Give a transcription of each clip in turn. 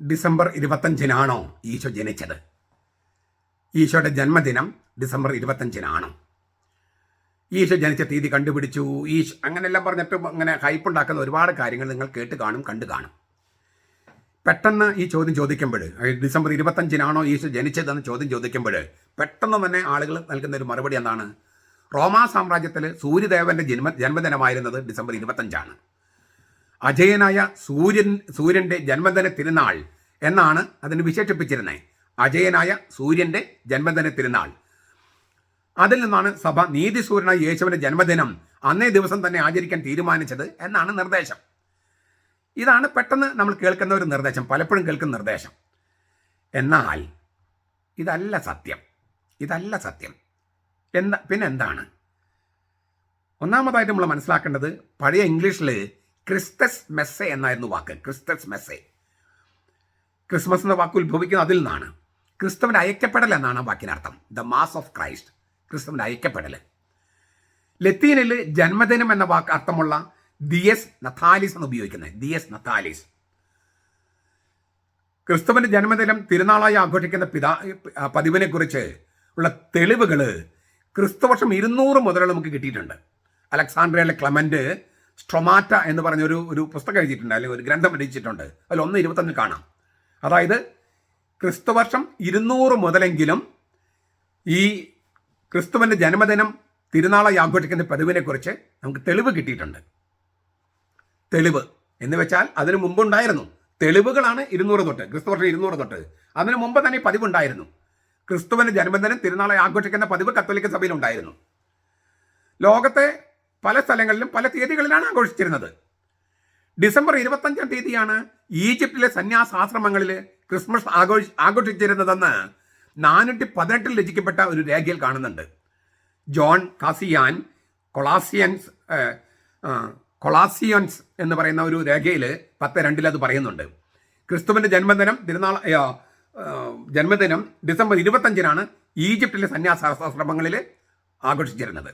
December ഇരുപത്തഞ്ചിനാണോ Isho ജനിച്ചത്? ഈശോയുടെ ജന്മദിനം ഡിസംബർ ഇരുപത്തഞ്ചിനാണോ? ഈശോ ജനിച്ച തീയതി കണ്ടുപിടിച്ചു. ഈശോ അങ്ങനെയെല്ലാം പറഞ്ഞിട്ട് അങ്ങനെ ഹൈപ്പുണ്ടാക്കുന്ന ഒരുപാട് കാര്യങ്ങൾ നിങ്ങൾ കേട്ട് കാണും കണ്ടു കാണും. പെട്ടെന്ന് ഈ ചോദ്യം ചോദിക്കുമ്പോൾ ഡിസംബർ ഇരുപത്തഞ്ചിനാണോ ഈശോ ജനിച്ചതെന്ന് ചോദ്യം ചോദിക്കുമ്പോൾ പെട്ടെന്ന് തന്നെ ആളുകൾ നൽകുന്ന ഒരു മറുപടി എന്താണ്? റോമാ സാമ്രാജ്യത്തിൽ സൂര്യദേവന്റെ ജന്മ ജന്മദിനമായിരുന്നത് ഡിസംബർ ഇരുപത്തഞ്ചാണ്. അജയനായ സൂര്യൻ സൂര്യന്റെ ജന്മദിന തിരുനാൾ എന്നാണ് അതിന് വിശേഷിപ്പിച്ചിരുന്നത് അജയനായ സൂര്യന്റെ ജന്മദിന തിരുനാൾ. അതിൽ നിന്നാണ് സഭ നീതിസൂര്യനായ യേശുവിന്റെ ജന്മദിനം അന്നേ ദിവസം തന്നെ ആചരിക്കാൻ തീരുമാനിച്ചത് എന്നാണ് നിർദ്ദേശം. ഇതാണ് പെട്ടെന്ന് നമ്മൾ കേൾക്കുന്ന ഒരു നിർദ്ദേശം പലപ്പോഴും കേൾക്കുന്ന നിർദ്ദേശം. എന്നാൽ ഇതല്ല സത്യം. ഇതല്ല സത്യം. എന്താ പിന്നെന്താണ്? ഒന്നാമതായിട്ട് നമ്മൾ മനസ്സിലാക്കേണ്ടത് പഴയ ഇംഗ്ലീഷിൽ ക്രിസ്തസ് മെസ്സെ എന്നായിരുന്നു വാക്ക്. ക്രിസ്തസ് മെസ്സെ. ക്രിസ്മസ് എന്ന വാക്ക് ഉത്ഭവിക്കുന്നത് അതിൽ നിന്നാണ്. ക്രിസ്തുവിന്റെ അയക്കപ്പെടൽ എന്നാണ് വാക്കിനർത്ഥം. ദ മാസ് ഓഫ് ക്രൈസ്റ്റ് ക്രിസ്തുവിന്റെ അയക്കപ്പെടൽ. ലത്തീനിൽ ജന്മദിനം എന്ന വാക്ക് അർത്ഥമുള്ള ദിയസ് നഥാലിസ് എന്ന് ഉപയോഗിക്കുന്നത്. ദിയസ് നഥാലിസ്. ക്രിസ്തുവിന്റെ ജന്മദിനം തിരുനാളായി ആഘോഷിക്കുന്ന പിതാ പതിവിനെ കുറിച്ച് ഉള്ള തെളിവുകൾ ക്രിസ്തുവർഷം ഇരുന്നൂറ് മുതൽ നമുക്ക് കിട്ടിയിട്ടുണ്ട്. അലക്സാണ്ട്രയിലെ ക്ലമന്റ് സ്ട്രൊമാറ്റ എന്ന് പറഞ്ഞ ഒരു ഒരു പുസ്തകം എഴുതിയിട്ടുണ്ട് അല്ലെങ്കിൽ ഒരു ഗ്രന്ഥം രചിച്ചിട്ടുണ്ട്. അതിൽ ഒന്ന് ഇരുപത്തൊന്ന് കാണാം. അതായത് ക്രിസ്തുവർഷം ഇരുന്നൂറ് മുതലെങ്കിലും ഈ ക്രിസ്തുവിന്റെ ജന്മദിനം തിരുനാളായി ആഘോഷിക്കുന്ന പതിവിനെക്കുറിച്ച് നമുക്ക് തെളിവ് കിട്ടിയിട്ടുണ്ട്. തെളിവ്. എന്ന് വെച്ചാൽ അതിന് മുമ്പുണ്ടായിരുന്നു. തെളിവുകളാണ് ഇരുന്നൂറ് തൊട്ട് ക്രിസ്തുവർഷം ഇരുന്നൂറ് തൊട്ട്. അതിന് മുമ്പ് തന്നെ പതിവുണ്ടായിരുന്നു. ക്രിസ്തുവിന്റെ ജന്മദിനം തിരുനാളെ ആഘോഷിക്കുന്ന പതിവ് കത്തോലിക്ക സഭയിലുണ്ടായിരുന്നു. ലോകത്തെ പല സ്ഥലങ്ങളിലും പല തീയതികളിലാണ് ആഘോഷിച്ചിരുന്നത്. ഡിസംബർ ഇരുപത്തഞ്ചാം തീയതിയാണ് ഈജിപ്തിലെ സന്യാസാശ്രമങ്ങളിൽ ക്രിസ്മസ് ആഘോഷി ആഘോഷിച്ചിരുന്നതെന്ന് നാനൂറ്റി പതിനെട്ടിൽ രചിക്കപ്പെട്ട ഒരു രേഖയിൽ കാണുന്നുണ്ട്. ജോൺ കാസിയാൻ കൊളാസിയൻസ് കൊളാസിയൻസ് എന്ന് പറയുന്ന ഒരു രേഖയിൽ പത്ത് രണ്ടിൽ അത് പറയുന്നുണ്ട്. ക്രിസ്തുവിന്റെ ജന്മദിനം തിരുനാൾ ജന്മദിനം ഡിസംബർ ഇരുപത്തഞ്ചിനാണ് ഈജിപ്തിലെ സന്യാസാശ്രമങ്ങളിൽ ആഘോഷിച്ചിരുന്നത്.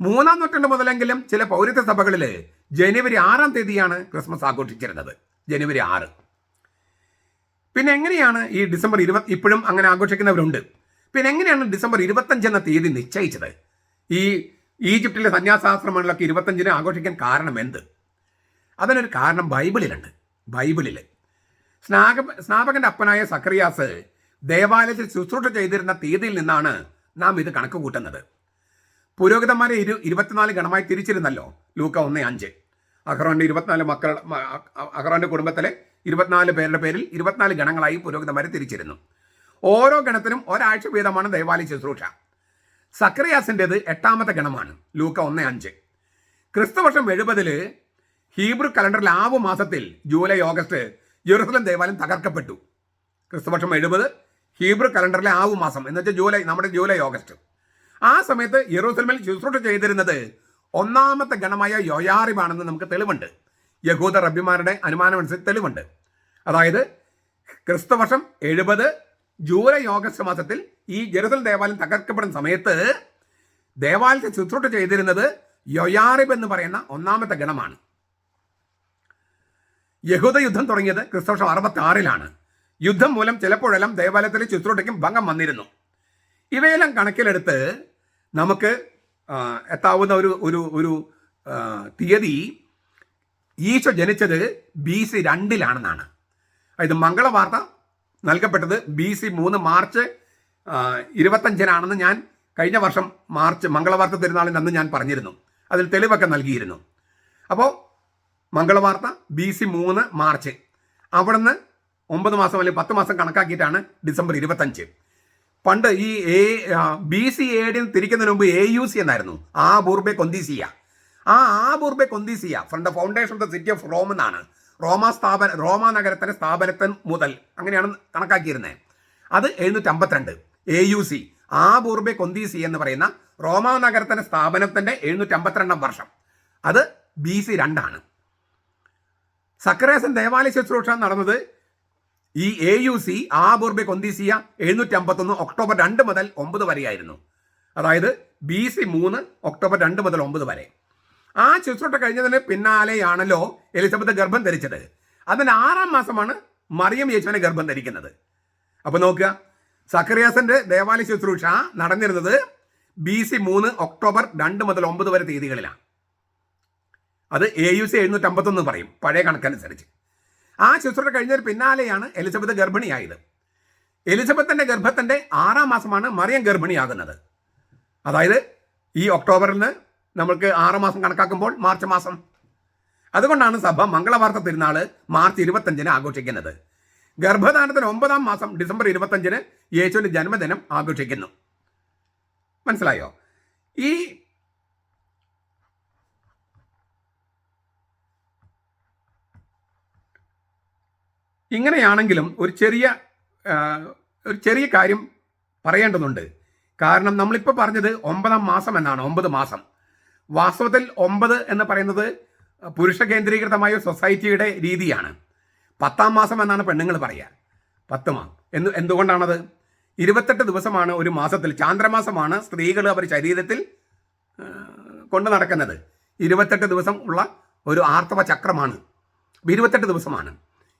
മൂന്നാം നൂറ്റാണ്ട് മുതലെങ്കിലും ചില പൗരത്വ സഭകളിൽ ജനുവരി ആറാം തീയതിയാണ് ക്രിസ്മസ് ആഘോഷിച്ചിരുന്നത്. ജനുവരി ആറ്. പിന്നെ എങ്ങനെയാണ് ഈ ഡിസംബർ ഇരുപത് ഇപ്പോഴും അങ്ങനെ ആഘോഷിക്കുന്നവരുണ്ട്. പിന്നെ എങ്ങനെയാണ് ഡിസംബർ ഇരുപത്തഞ്ച് എന്ന തീയതി നിശ്ചയിച്ചത്? ഈ ഈജിപ്തിലെ സന്യാസാശ്രമങ്ങളിലൊക്കെ ഇരുപത്തഞ്ചിന് ആഘോഷിക്കാൻ കാരണം എന്ത്? അതിനൊരു കാരണം ബൈബിളിലുണ്ട്. ബൈബിളിൽ സ്നാഗ സ്നാപകന്റെ അപ്പനായ സക്രിയാസ് ദേവാലയത്തിൽ ശുശ്രൂഷ ചെയ്തിരുന്ന തീയതിയിൽ നിന്നാണ് നാം ഇത് കണക്ക് കൂട്ടുന്നത് പുരോഹിതന്മാരെ ഇരു ഇരുപത്തിനാല് ഗണമായി തിരിച്ചിരുന്നല്ലോ. ലൂക്ക ഒന്ന് അഞ്ച്. അഹ്റോന്റെ ഇരുപത്തിനാല് മക്കൾ അഹ്റോന്റെ കുടുംബത്തിലെ ഇരുപത്തിനാല് പേരുടെ പേരിൽ ഇരുപത്തിനാല് ഗണങ്ങളായി പുരോഹിതന്മാരെ തിരിച്ചിരുന്നു. ഓരോ ഗണത്തിനും ഒരാഴ്ച വീതമാണ് ദൈവാലയ ശുശ്രൂഷ. സക്രിയാസിന്റെത് എട്ടാമത്തെ ഗണമാണ്. ലൂക്ക ഒന്ന് അഞ്ച്. ക്രിസ്തുവർഷം എഴുപതിൽ ഹീബ്രു കലണ്ടറിൽ ആവ് മാസത്തിൽ ജൂലൈ ഓഗസ്റ്റ് ജെറുസലം ദേവാലയം തകർക്കപ്പെട്ടു. ക്രിസ്തുവർഷം എഴുപത് ഹീബ്രു കലണ്ടറിലെ ആവ് മാസം. എന്ന് വെച്ചാൽ ജൂലൈ നമ്മുടെ ജൂലൈ ഓഗസ്റ്റ്. ആ സമയത്ത് യെറൂസലമിൽ ശുശ്രൂഷ ചെയ്തിരുന്നത് ഒന്നാമത്തെ ഗണമായ യോയാറിബാണെന്ന് നമുക്ക് തെളിവുണ്ട്. യഹൂദ റബ്ബിമാരുടെ അനുമാനമനുസരിച്ച് തെളിവുണ്ട്. അതായത് ക്രിസ്തുവർഷം എഴുപത് ജൂലൈ ഓഗസ്റ്റ് മാസത്തിൽ ഈ ജെറുസലം ദേവാലയം തകർക്കപ്പെടുന്ന സമയത്ത് ദേവാലയത്തെ ശുശ്രൂഷ ചെയ്തിരുന്നത് യൊയാറിബ് എന്ന് പറയുന്ന ഒന്നാമത്തെ ഗണമാണ്. യഹൂദ യുദ്ധം തുടങ്ങിയത് ക്രിസ്തുവർഷം അറുപത്തി ആറിലാണ് യുദ്ധം മൂലം ചിലപ്പോഴെല്ലാം ദേവാലയത്തിലെ ശുശ്രൂഷയ്ക്കും ഭംഗം വന്നിരുന്നു. ഇവയെല്ലാം കണക്കിലെടുത്ത് നമുക്ക് എത്താവുന്ന ഒരു ഒരു ഒരു തീയതി ഈശോ ജനിച്ചത് ബി സി രണ്ടിലാണെന്നാണ്. അതായത് മംഗളവാർത്ത നൽകപ്പെട്ടത് ബി സി മൂന്ന് മാർച്ച് ഇരുപത്തഞ്ചിനാണെന്ന് ഞാൻ കഴിഞ്ഞ വർഷം മാർച്ച് മംഗളവാർത്ത തിരുനാളിൽ അന്ന് ഞാൻ പറഞ്ഞിരുന്നു. അതിൽ തെളിവൊക്കെ നൽകിയിരുന്നു. അപ്പോൾ മംഗളവാർത്ത ബി സി മൂന്ന് മാർച്ച്. അവിടുന്ന് ഒമ്പത് മാസം അല്ലെങ്കിൽ പത്ത് മാസം കണക്കാക്കിയിട്ടാണ് ഡിസംബർ ഇരുപത്തഞ്ച്. പണ്ട് ഈ എ ബി സി എഡിൽ തിരിക്കുന്നതിന് മുമ്പ് എ യു സി എന്നായിരുന്നു. ആ ബൂർബെ കൊന്തീസിയ. ആ ആ ബൂർബെ കൊന്തീസിയ from the foundation of the city of Rome എന്നാണ്. റോമ സ്ഥാപന റോമ നഗരത്തിന്റെ സ്ഥാപനത്തിന് മുതൽ അങ്ങനെയാണ് കണക്കാക്കിയിരുന്നത് അത് എഴുന്നൂറ്റി അമ്പത്തിരണ്ട് എ യു സി ആ ബൂർബെ കൊന്തീസി എന്ന് പറയുന്ന റോമ നഗരത്തിന്റെ സ്ഥാപനത്തിന്റെ എഴുന്നൂറ്റി അമ്പത്തിരണ്ടാം വർഷം. അത് ബി സി രണ്ടാണ്. സക്രേസൻ ദേവാലയ ശുശ്രൂഷ നടന്നത് ഈ എ യു സി ആ ബൂർബെ കൊന്തീസിയ എഴുന്നൂറ്റി അമ്പത്തൊന്ന് ഒക്ടോബർ രണ്ട് മുതൽ ഒമ്പത് വരെയായിരുന്നു. അതായത് ബി സി മൂന്ന് ഒക്ടോബർ രണ്ട് മുതൽ ഒമ്പത് വരെ. ആ ശുശ്രൂഷ കഴിഞ്ഞതിന് പിന്നാലെയാണല്ലോ എലിസബത്ത് ഗർഭം ധരിച്ചത്. അതിന് ആറാം മാസമാണ് മറിയം യേശുവിനെ ഗർഭം ധരിക്കുന്നത്. അപ്പോൾ നോക്കുക. സക്കറിയാസിന്റെ ദേവാലയ ശുശ്രൂഷ നടന്നിരുന്നത് ബി സി മൂന്ന് ഒക്ടോബർ രണ്ട് മുതൽ ഒമ്പത് വരെ തീയതികളിലാണ്. അത് എ യു സി എഴുന്നൂറ്റമ്പത്തൊന്ന് പറയും. പഴയ കണക്കനുസരിച്ച്. ആ ശുശ്രൂഷ കഴിഞ്ഞതിന് പിന്നാലെയാണ് എലിസബത്ത് ഗർഭിണിയായത്. എലിസബത്തിന്റെ ഗർഭത്തിന്റെ ആറാം മാസമാണ് മറിയം ഗർഭിണിയാകുന്നത്. അതായത് ഈ ഒക്ടോബറിൽ നിന്ന് നമ്മൾക്ക് ആറ് മാസം കണക്കാക്കുമ്പോൾ മാർച്ച് മാസം. അതുകൊണ്ടാണ് സഭ മംഗളവാർത്ത തിരുനാൾ മാർച്ച് ഇരുപത്തഞ്ചിന് ആഘോഷിക്കുന്നത്. ഗർഭധാരണത്തിന് ഒമ്പതാം മാസം ഡിസംബർ ഇരുപത്തഞ്ചിന് യേശുവിന്റെ ജന്മദിനം ആഘോഷിക്കുന്നു. മനസ്സിലായോ? ഈ ഇങ്ങനെയാണെങ്കിലും ഒരു ചെറിയ ഒരു ചെറിയ കാര്യം പറയേണ്ടതുണ്ട്. കാരണം നമ്മളിപ്പോൾ പറഞ്ഞത് ഒമ്പതാം മാസം എന്നാണ് ഒമ്പത് മാസം. വാസ്തവത്തിൽ ഒമ്പത് എന്ന് പറയുന്നത് പുരുഷ കേന്ദ്രീകൃതമായ സൊസൈറ്റിയുടെ രീതിയാണ്. പത്താം മാസം എന്നാണ് പെണ്ണുങ്ങൾ പറയുക പത്ത് മാസം എന്ന് എന്തുകൊണ്ടാണത്? ഇരുപത്തെട്ട് ദിവസമാണ് ഒരു മാസത്തിൽ ചാന്ദ്രമാസമാണ് സ്ത്രീകൾ അവർ ശരീരത്തിൽ കൊണ്ടു നടക്കുന്നത്. ഇരുപത്തെട്ട് ദിവസം ഉള്ള ഒരു ആർത്തവ ചക്രമാണ്. ഇരുപത്തെട്ട് ദിവസമാണ്.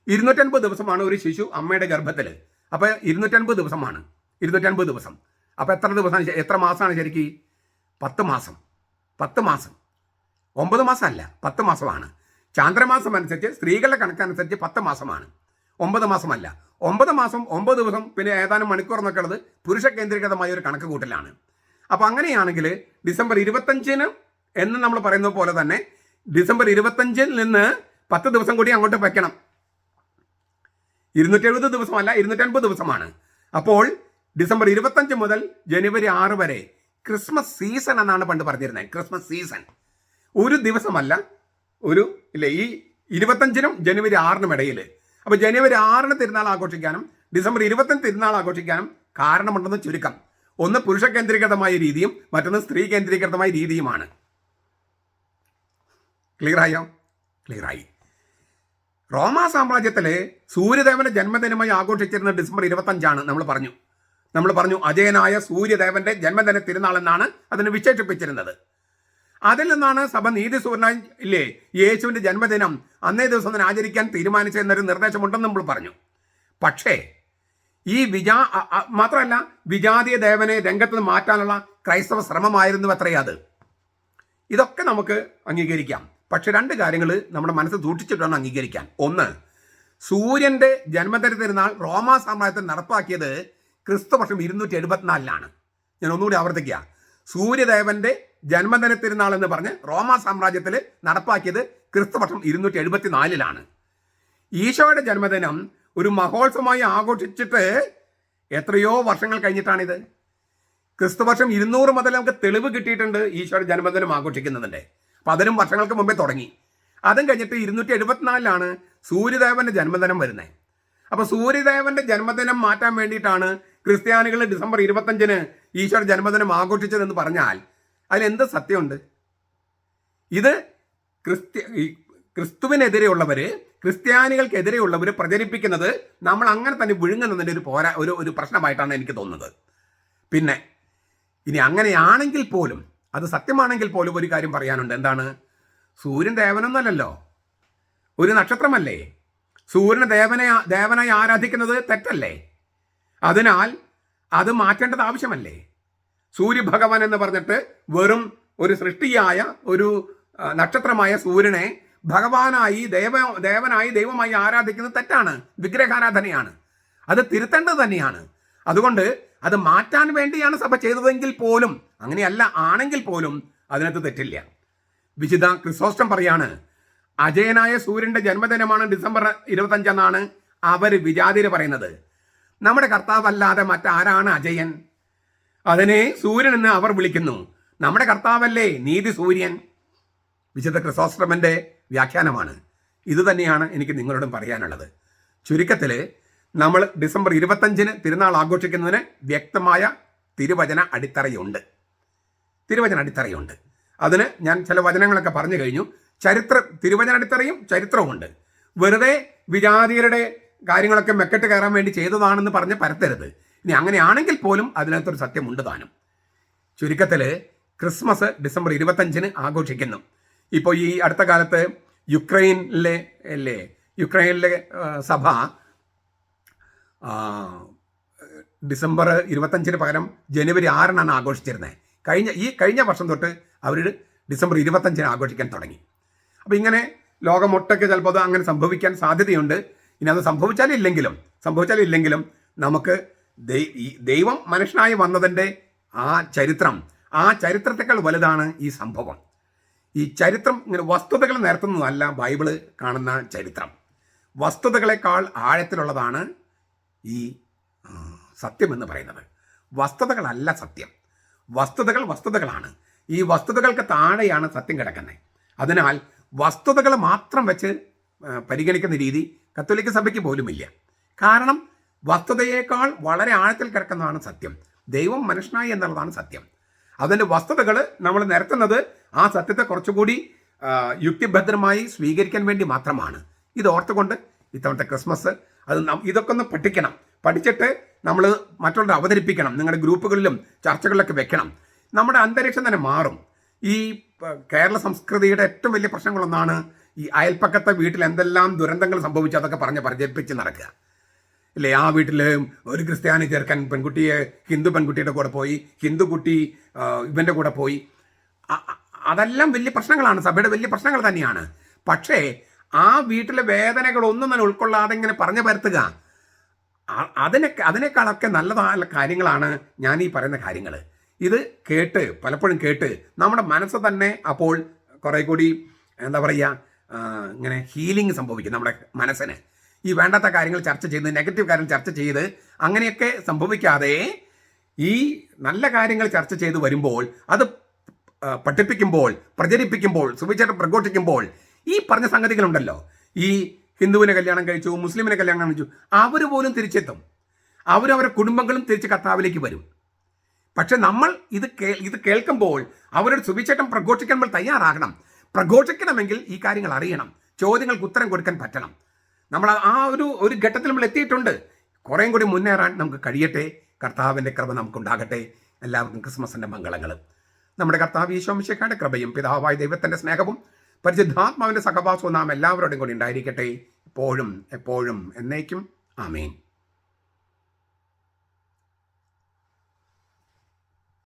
ഇരുന്നൂറ്റൻപത് ദിവസമാണ് ഒരു ശിശു അമ്മയുടെ ഗർഭത്തിൽ അപ്പോൾ ഇരുന്നൂറ്റൻപത് ദിവസമാണ്. ഇരുന്നൂറ്റൻപത് ദിവസം. അപ്പോൾ എത്ര ദിവസമാണ് എത്ര മാസമാണ് ശരിക്കും? പത്ത് മാസം. പത്ത് മാസം. ഒമ്പത് മാസമല്ല പത്ത് മാസമാണ്. ചാന്ദ്രമാസം അനുസരിച്ച് സ്ത്രീകളുടെ കണക്കനുസരിച്ച് പത്ത് മാസമാണ്. ഒമ്പത് മാസമല്ല. ഒമ്പത് മാസം ഒമ്പത് ദിവസം പിന്നെ ഏതാനും മണിക്കൂർ എന്നൊക്കെ ഉള്ളത് പുരുഷ കേന്ദ്രീകൃതമായ ഒരു കണക്ക് കൂട്ടലാണ്. അപ്പോൾ അങ്ങനെയാണെങ്കിൽ ഡിസംബർ ഇരുപത്തഞ്ചിന് എന്ന് നമ്മൾ പറയുന്ന പോലെ തന്നെ ഡിസംബർ ഇരുപത്തഞ്ചിൽ നിന്ന് പത്ത് ദിവസം കൂടി അങ്ങോട്ട് വെക്കണം. ഇരുന്നൂറ്റി എഴുപത് ദിവസമല്ല ഇരുന്നൂറ്റൻപത് ദിവസമാണ്. അപ്പോൾ ഡിസംബർ ഇരുപത്തഞ്ച് മുതൽ ജനുവരി ആറ് വരെ ക്രിസ്മസ് സീസൺ എന്നാണ് പണ്ട് പറഞ്ഞിരുന്നത്. Christmas season. ഒരു ദിവസമല്ല ഒരു ഇല്ല ഈ ഇരുപത്തഞ്ചിനും ജനുവരി ആറിനും ഇടയിൽ അപ്പോൾ ജനുവരി ആറിന് തിരുനാൾ ആഘോഷിക്കാനും ഡിസംബർ ഇരുപത്തഞ്ച് തിരുനാൾ ആഘോഷിക്കാനും കാരണമുണ്ടെന്ന് ചുരുക്കം. ഒന്ന് പുരുഷ കേന്ദ്രീകൃതമായ രീതിയും മറ്റൊന്ന് സ്ത്രീ കേന്ദ്രീകൃതമായ രീതിയുമാണ്. ക്ലിയർ ആയോ? ക്ലിയർ ആയി. റോമാ സാമ്രാജ്യത്തിലെ സൂര്യദേവന്റെ ജന്മദിനമായി ആഘോഷിച്ചിരുന്ന ഡിസംബർ ഇരുപത്തഞ്ചാണ് നമ്മൾ പറഞ്ഞു. നമ്മൾ പറഞ്ഞു അജയനായ സൂര്യദേവന്റെ ജന്മദിന തിരുനാൾ എന്നാണ് അതിനെ വിശേഷിപ്പിച്ചിരുന്നത്. അതിൽ നിന്നാണ് സഭ നീതിസൂര്യനായി ഇല്ലേ യേശുവിന്റെ ജന്മദിനം അന്നേ ദിവസം തന്നെ ആചരിക്കാൻ തീരുമാനിച്ചെന്നൊരു നിർദ്ദേശമുണ്ടെന്ന് നമ്മൾ പറഞ്ഞു. പക്ഷേ ഈ വിജാ മാത്രമല്ല വിജാതീയ ദേവനെ രംഗത്ത് മാറ്റാനുള്ള ക്രൈസ്തവ ശ്രമമായിരുന്നു അത്രേ അത്. ഇതൊക്കെ നമുക്ക് അംഗീകരിക്കാം. പക്ഷെ രണ്ട് കാര്യങ്ങൾ നമ്മുടെ മനസ്സ് സൂക്ഷിച്ചിട്ട് വേണം അംഗീകരിക്കാൻ. ഒന്ന് സൂര്യന്റെ ജന്മദിന തിരുനാൾ റോമാ സാമ്രാജ്യത്തിൽ നടപ്പാക്കിയത് ക്രിസ്തു വർഷം ഇരുന്നൂറ്റി എഴുപത്തിനാലിലാണ് ഞാൻ ഒന്നുകൂടി ആവർത്തിക്കുക. സൂര്യദേവന്റെ ജന്മദിന തിരുനാൾ എന്ന് പറഞ്ഞ് റോമാ സാമ്രാജ്യത്തിൽ നടപ്പാക്കിയത് ക്രിസ്തു വർഷം ഇരുന്നൂറ്റി എഴുപത്തിനാലിലാണ് ഈശോയുടെ ജന്മദിനം ഒരു മഹോത്സവമായി ആഘോഷിച്ചിട്ട് എത്രയോ വർഷങ്ങൾ കഴിഞ്ഞിട്ടാണിത്. ക്രിസ്തുവർഷം ഇരുന്നൂറ് മുതൽ നമുക്ക് തെളിവ് കിട്ടിയിട്ടുണ്ട് ഈശോയുടെ ജന്മദിനം ആഘോഷിക്കുന്നതിന്റെ. അപ്പം അതിനും വർഷങ്ങൾക്ക് മുമ്പേ തുടങ്ങി. അതും കഴിഞ്ഞിട്ട് ഇരുന്നൂറ്റി എഴുപത്തിനാലിലാണ് സൂര്യദേവന്റെ ജന്മദിനം വരുന്നത് അപ്പോൾ സൂര്യദേവന്റെ ജന്മദിനം മാറ്റാൻ വേണ്ടിയിട്ടാണ് ക്രിസ്ത്യാനികൾ ഡിസംബർ ഇരുപത്തഞ്ചിന് ഈശ്വര ജന്മദിനം ആഘോഷിച്ചതെന്ന് പറഞ്ഞാൽ അതിലെന്ത് സത്യമുണ്ട്? ഇത് ക്രിസ്ത്യ ക്രിസ്തുവിനെതിരെയുള്ളവർ ക്രിസ്ത്യാനികൾക്കെതിരെയുള്ളവർ പ്രചരിപ്പിക്കുന്നത് നമ്മൾ അങ്ങനെ തന്നെ വിഴുങ്ങുന്നതിന്റെ ഒരു പോരാ ഒരു ഒരു പ്രശ്നമായിട്ടാണ് എനിക്ക് തോന്നുന്നത്. പിന്നെ ഇനി അങ്ങനെയാണെങ്കിൽ പോലും അത് സത്യമാണെങ്കിൽ പോലും ഒരു കാര്യം പറയാനുണ്ട്. എന്താണ്? സൂര്യൻ ദേവനൊന്നല്ലല്ലോ. ഒരു നക്ഷത്രമല്ലേ? സൂര്യനെ ദേവനെ ദേവനായി ആരാധിക്കുന്നത് തെറ്റല്ലേ? അതിനാൽ അത് മാറ്റേണ്ടത് ആവശ്യമല്ലേ? സൂര്യഭഗവാൻ എന്ന് പറഞ്ഞിട്ട് വെറും ഒരു സൃഷ്ടിയായ ഒരു നക്ഷത്രമായ സൂര്യനെ ഭഗവാനായി ദേവ ദേവനായി ദൈവമായി ആരാധിക്കുന്നത് തെറ്റാണ്. വിഗ്രഹാരാധനയാണ്. അത് തിരുത്തേണ്ടത് തന്നെയാണ്. അതുകൊണ്ട് അത് മാറ്റാൻ വേണ്ടിയാണ് സഭ ചെയ്തതെങ്കിൽ പോലും അങ്ങനെയല്ല ആണെങ്കിൽ പോലും അതിനകത്ത് തെറ്റില്ല. വിശുദ്ധ ക്രിസോസ്റ്റം പറയാണ് അജയനായ സൂര്യന്റെ ജന്മദിനമാണ് ഡിസംബർ ഇരുപത്തഞ്ചെന്നാണ് അവർ വിജാതിര് പറയുന്നത്. നമ്മുടെ കർത്താവല്ലാതെ മറ്റാരാണ് അജയൻ? അതിനെ സൂര്യൻ എന്ന് അവർ വിളിക്കുന്നു. നമ്മുടെ കർത്താവല്ലേ നീതി സൂര്യൻ? വിശുദ്ധ ക്രിസോസ്റ്റമന്റെ വ്യാഖ്യാനമാണ്. ഇത് തന്നെയാണ് എനിക്ക് നിങ്ങളോടും പറയാനുള്ളത്. ചുരുക്കത്തിൽ നമ്മൾ ഡിസംബർ ഇരുപത്തഞ്ചിന് തിരുനാൾ ആഘോഷിക്കുന്നതിന് വ്യക്തമായ തിരുവചന അടിത്തറയുണ്ട്. തിരുവചന അടിത്തറയുണ്ട്. അതിന് ഞാൻ ചില വചനങ്ങളൊക്കെ പറഞ്ഞു കഴിഞ്ഞു. ചരിത്ര തിരുവചന അടിത്തറയും ചരിത്രവുമുണ്ട് വെറുതെ വിജാതിയരുടെ കാര്യങ്ങളൊക്കെ മെക്കെട്ട് കയറാൻ വേണ്ടി ചെയ്തതാണെന്ന് പറഞ്ഞ് പരത്തരുത്. ഇനി അങ്ങനെയാണെങ്കിൽ പോലും അതിനകത്തൊരു സത്യമുണ്ട് താനും. ചുരുക്കത്തിൽ ക്രിസ്മസ് ഡിസംബർ ഇരുപത്തഞ്ചിന് ആഘോഷിക്കുന്നു. ഇപ്പോൾ ഈ അടുത്ത കാലത്ത് യുക്രൈനിലെ അല്ലേ യുക്രൈനിലെ സഭ ഡിസംബർ ഇരുപത്തഞ്ചിന് പകരം ജനുവരി ആറിനാണ് ആഘോഷിച്ചിരുന്നത് കഴിഞ്ഞ ഈ കഴിഞ്ഞ വർഷം തൊട്ട് അവർ ഡിസംബർ ഇരുപത്തഞ്ചിന് ആഘോഷിക്കാൻ തുടങ്ങി. അപ്പോൾ ഇങ്ങനെ ലോകമൊട്ടൊക്കെ ചിലപ്പോൾ അത് അങ്ങനെ സംഭവിക്കാൻ സാധ്യതയുണ്ട്. ഇനി അത് സംഭവിച്ചാലും ഇല്ലെങ്കിലും സംഭവിച്ചാലും ഇല്ലെങ്കിലും നമുക്ക് ദൈവം മനുഷ്യനായി വന്നതിന്റെ ആ ചരിത്രം ആ ചരിത്രത്തെക്കാൾ വലുതാണ് ഈ സംഭവം. ഈ ചരിത്രം ഇങ്ങനെ വസ്തുതകൾ നിരത്തുന്നതല്ല ബൈബിൾ കാണുന്ന ചരിത്രം. വസ്തുതകളെക്കാൾ ആഴത്തിലുള്ളതാണ് ഈ സത്യമെന്ന് പറയുന്നത്. വസ്തുതകളല്ല സത്യം. വസ്തുതകൾ വസ്തുതകളാണ്. ഈ വസ്തുതകൾക്ക് താഴെയാണ് സത്യം കിടക്കുന്നത്. അതിനാൽ വസ്തുതകൾ മാത്രം വെച്ച് പരിഗണിക്കുന്ന രീതി കത്തോലിക്ക സഭയ്ക്ക് പോലുമില്ല. കാരണം വസ്തുതയേക്കാൾ വളരെ ആഴത്തിൽ കിടക്കുന്നതാണ് സത്യം. ദൈവം മനുഷ്യനായി എന്നുള്ളതാണ് സത്യം. അതിന്റെ വസ്തുതകൾ നമ്മൾ നിരത്തുന്നത് ആ സത്യത്തെ കുറച്ചുകൂടി യുക്തിഭദ്രമായി സ്വീകരിക്കാൻ വേണ്ടി മാത്രമാണ്. ഇത് ഓർത്തുകൊണ്ട് ഇത്തവണത്തെ ക്രിസ്മസ് അത് ഇതൊക്കെ ഒന്ന് പഠിക്കണം. പഠിച്ചിട്ട് നമ്മൾ മറ്റുള്ളവരെ അവതരിപ്പിക്കണം നിങ്ങളുടെ ഗ്രൂപ്പുകളിലും ചർച്ചകളിലൊക്കെ വെക്കണം. നമ്മുടെ അന്തരീക്ഷം തന്നെ മാറും. ഈ കേരള സംസ്കൃതിയുടെ ഏറ്റവും വലിയ പ്രശ്നങ്ങളൊന്നാണ് ഈ അയൽപ്പക്കത്തെ വീട്ടിൽ എന്തെല്ലാം ദുരന്തങ്ങൾ സംഭവിച്ചു അതൊക്കെ പറഞ്ഞ് പ്രചരിപ്പിച്ച് നടക്കുക. ഇല്ലേ ആ വീട്ടിൽ ഒരു ക്രിസ്ത്യാനി ചേർക്കാൻ പെൺകുട്ടിയെ ഹിന്ദു പെൺകുട്ടിയുടെ കൂടെ പോയി ഹിന്ദു കുട്ടി ഇവന്റെ കൂടെ പോയി. അതെല്ലാം വലിയ പ്രശ്നങ്ങളാണ്. സഭയുടെ വലിയ പ്രശ്നങ്ങൾ തന്നെയാണ്. പക്ഷേ ആ വീട്ടിലെ വേദനകളൊന്നും തന്നെ ഉൾക്കൊള്ളാതെ ഇങ്ങനെ പറഞ്ഞു പരത്തുക. അതിനെ അതിനേക്കാളൊക്കെ നല്ലതായ കാര്യങ്ങളാണ് ഞാൻ ഈ പറയുന്ന കാര്യങ്ങൾ. ഇത് കേട്ട് പലപ്പോഴും കേട്ട് നമ്മുടെ മനസ്സ് തന്നെ അപ്പോൾ കുറേ കൂടി എന്താ പറയുക ഇങ്ങനെ ഹീലിംഗ് സംഭവിക്കും നമ്മുടെ മനസ്സിന്. ഈ വേണ്ടാത്ത കാര്യങ്ങൾ ചർച്ച ചെയ്ത് നെഗറ്റീവ് കാര്യങ്ങൾ ചർച്ച ചെയ്ത് അങ്ങനെയൊക്കെ സംഭവിക്കാതെ ഈ നല്ല കാര്യങ്ങൾ ചർച്ച ചെയ്ത് വരുമ്പോൾ അത് പഠിപ്പിക്കുമ്പോൾ പ്രചരിപ്പിക്കുമ്പോൾ സുവിശേഷം പ്രഘോഷിക്കുമ്പോൾ ഈ പറഞ്ഞ സംഗതികളുണ്ടല്ലോ. ഈ ഹിന്ദുവിനെ കല്യാണം കഴിച്ചു മുസ്ലിമിനെ കല്യാണം കഴിച്ചു അവർ പോലും തിരിച്ചെത്തും. അവരവരുടെ കുടുംബങ്ങളും തിരിച്ച് കർത്താവിലേക്ക് വരും. പക്ഷെ നമ്മൾ ഇത് കേ ഇത് കേൾക്കുമ്പോൾ അവരുടെ സുവിശേഷം നമ്മൾ തയ്യാറാകണം. പ്രഘോഷിക്കണമെങ്കിൽ ഈ കാര്യങ്ങൾ അറിയണം. ചോദ്യങ്ങൾക്ക് ഉത്തരം കൊടുക്കാൻ പറ്റണം. നമ്മൾ ആ ഒരു ഒരു ഘട്ടത്തിൽ നമ്മൾ എത്തിയിട്ടുണ്ട്. കുറേം കൂടി മുന്നേറാൻ നമുക്ക് കഴിയട്ടെ. കർത്താവിന്റെ കൃപ നമുക്കുണ്ടാകട്ടെ. എല്ലാവർക്കും ക്രിസ്മസിന്റെ മംഗളങ്ങൾ നമ്മുടെ കർത്താവ് ഈശോമിശിക്കാരുടെ കൃപയും പിതാവായ ദൈവത്തിന്റെ സ്നേഹവും പരിശുദ്ധാത്മാവിന്റെ സഹവാസവും നാം എല്ലാവരോടും കൂടി ഉണ്ടായിരിക്കട്ടെ. എപ്പോഴും എപ്പോഴും എന്നേക്കും. ആമേൻ.